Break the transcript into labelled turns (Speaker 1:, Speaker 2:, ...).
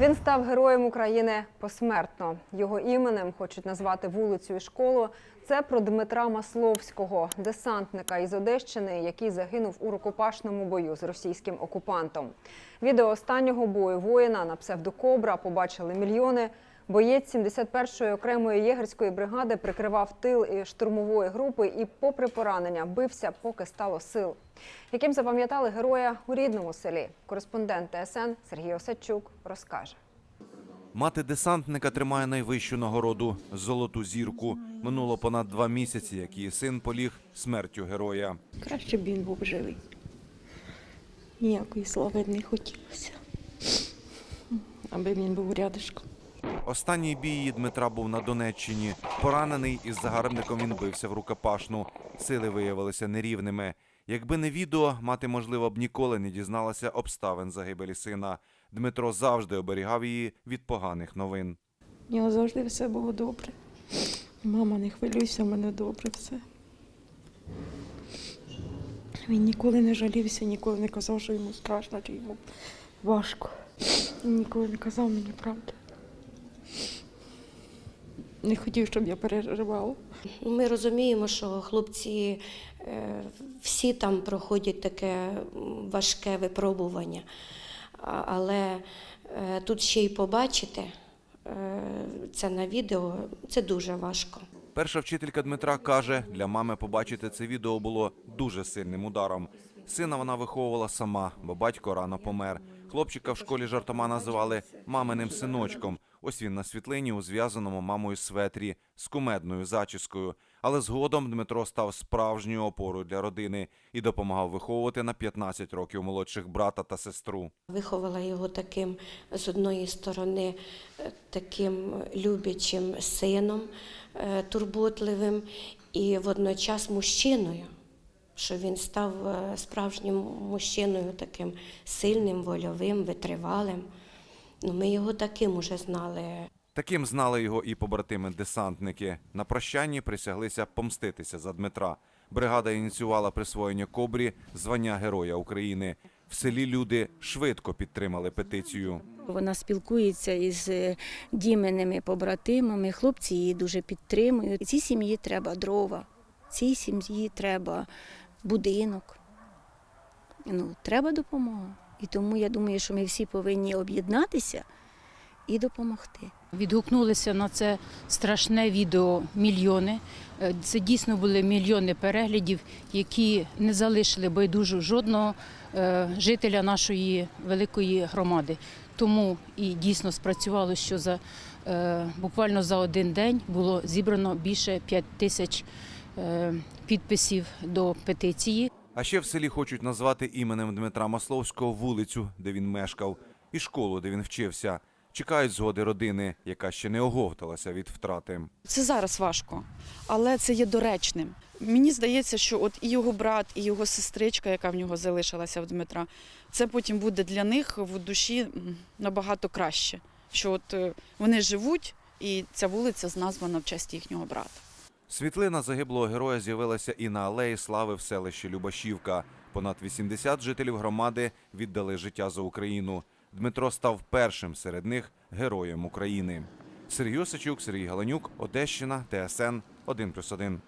Speaker 1: Він став героєм України посмертно. Його іменем хочуть назвати вулицю і школу. Це про Дмитра Масловського, десантника із Одещини, який загинув у рукопашному бою з російським окупантом. Відео останнього бою воїна на псевдокобра побачили мільйони. Боєць 71-ї окремої єгерської бригади прикривав тил і штурмової групи і, попри поранення, бився, поки стало сил. Яким запам'ятали героя у рідному селі. Кореспондент ТСН Сергій Осадчук розкаже.
Speaker 2: Мати десантника тримає найвищу нагороду золоту зірку. Минуло понад два місяці, як її син поліг смертю героя.
Speaker 3: Краще б він був живий. Ніякої слави не хотілося. Аби він був рядишком.
Speaker 2: Останній бій Дмитра був на Донеччині. Поранений із загарбником він бився в рукопашну. Сили виявилися нерівними. Якби не відео, мати, можливо, б ніколи не дізналася обставин загибелі сина. Дмитро завжди оберігав її від поганих новин.
Speaker 3: У нього завжди все було добре. Мама, не хвилюйся, в мене добре все. Він ніколи не жалівся, ніколи не казав, що йому страшно, чи йому важко. Він ніколи не казав мені правду. Не хотів, щоб я переживала.
Speaker 4: Ми розуміємо, що хлопці е, всі там проходять таке важке випробування, але е, тут ще й побачити е, це на відео це дуже важко.
Speaker 2: Перша вчителька Дмитра каже, для мами побачити це відео було дуже сильним ударом. Сина вона виховувала сама, бо батько рано помер. Хлопчика в школі жартома називали маминим синочком. Ось він на світлині у зв'язаному мамою светрі з кумедною зачіскою. Але згодом Дмитро став справжньою опорою для родини і допомагав виховувати на 15 років молодших брата та сестру.
Speaker 4: Виховала його таким, з одної сторони, е, таким люблячим сином, е, турботливим і водночас мужчиною, що він став е, справжнім мужчиною, таким сильним, вольовим, витривалим. Ну, ми його таким уже знали.
Speaker 2: Таким знали його і побратими-десантники. На прощанні присяглися помститися за Дмитра. Бригада ініціювала присвоєння кобрі звання Героя України. В селі люди швидко підтримали петицію.
Speaker 5: Вона спілкується із е, діменними побратимами. Хлопці її дуже підтримують. Цій сім'ї треба дрова, цій сім'ї треба будинок. Ну, треба допомога. І тому я думаю, що ми всі повинні об'єднатися і допомогти.
Speaker 6: Відгукнулися на це страшне відео мільйони. Е, Це дійсно були мільйони переглядів, які не залишили байдужу жодного е, жителя нашої великої громади. Тому і дійсно спрацювало, що за е, буквально за один день було зібрано більше 5 тисяч підписів до петиції.
Speaker 2: А ще в селі хочуть назвати іменем Дмитра Масловського вулицю, де він мешкав, і школу, де він вчився. Чекають згоди родини, яка ще не оговталася від втрати.
Speaker 7: Це зараз важко, але це є доречним. Мені здається, що от і його брат, і його сестричка, яка в нього залишилася в Дмитра, це потім буде для них в душі набагато краще. Що от е, вони живуть, і ця вулиця названа в честь їхнього брата.
Speaker 2: Світлина загиблого героя з'явилася і на алеї слави в селищі Любашівка. Понад 80 жителів громади віддали життя за Україну. Дмитро став першим серед них героєм України. Сергій Осичук, Сергій Галанюк, Одещина, ТСН 1+,1.